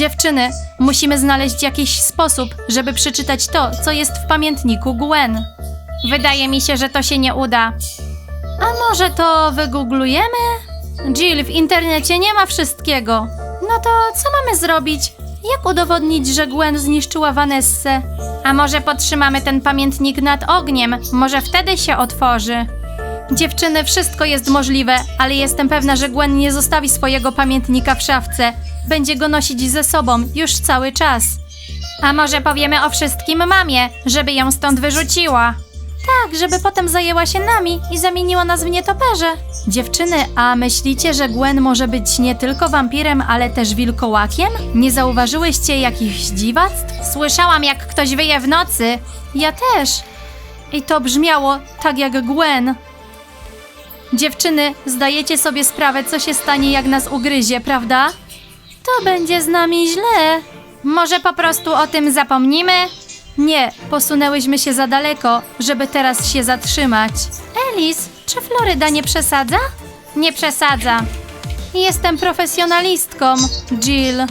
Dziewczyny, musimy znaleźć jakiś sposób, żeby przeczytać to, co jest w pamiętniku Gwen. Wydaje mi się, że to się nie uda. A może to wygooglujemy? Jill, w internecie nie ma wszystkiego. No to co mamy zrobić? Jak udowodnić, że Gwen zniszczyła Vanessę? A może podtrzymamy ten pamiętnik nad ogniem? Może wtedy się otworzy. Dziewczyny, wszystko jest możliwe, ale jestem pewna, że Gwen nie zostawi swojego pamiętnika w szafce. Będzie go nosić ze sobą już cały czas. A może powiemy o wszystkim mamie, żeby ją stąd wyrzuciła? Tak, żeby potem zajęła się nami i zamieniła nas w nietoperze. Dziewczyny, a myślicie, że Gwen może być nie tylko wampirem, ale też wilkołakiem? Nie zauważyłyście jakichś dziwactw? Słyszałam, jak ktoś wyje w nocy. Ja też. I to brzmiało tak jak Gwen. Dziewczyny, zdajecie sobie sprawę, co się stanie, jak nas ugryzie, prawda? To będzie z nami źle. Może po prostu o tym zapomnimy? Nie, posunęłyśmy się za daleko, żeby teraz się zatrzymać. Elis, czy Floryda nie przesadza? Nie przesadza. Jestem profesjonalistką, Jill.